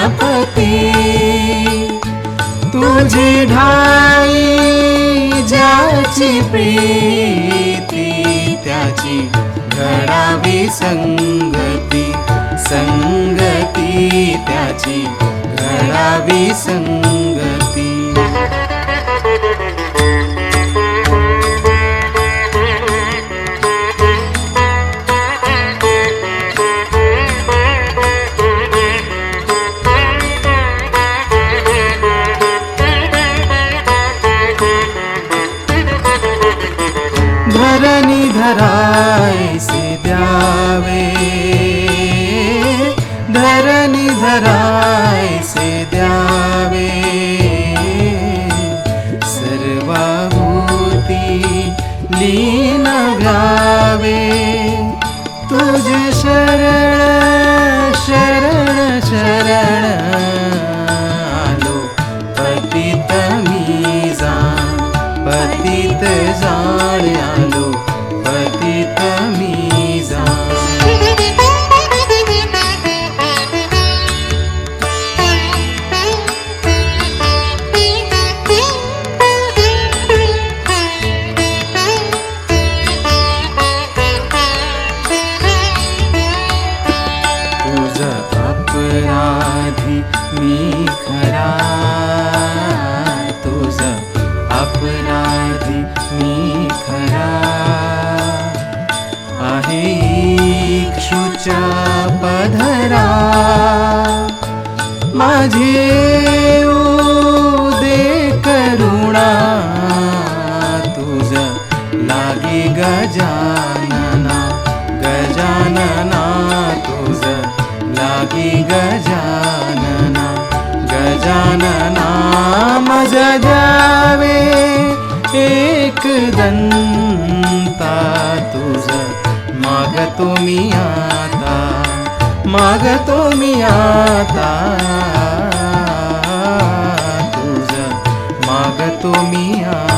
गणपती तुझी ढाई ज्याची प्रीती त्याची घडावी संगती संगती त्याची घडावी संगती. धराय स्यावे धरणी धराय स्यावे सर्वभूति लीन द्याव शरण पतित जाण आलो पतित मी जा तुझ अपराधी मी खरा तुझा अपराधी पधरा. माझे दे करुणा तुझ लागी गजानना गजानना तुझ लागी गजानना गजानना मज जावे एक दंता तुझ मागतो मी आता. मागतो मी आता. तुझ मागतो मी आता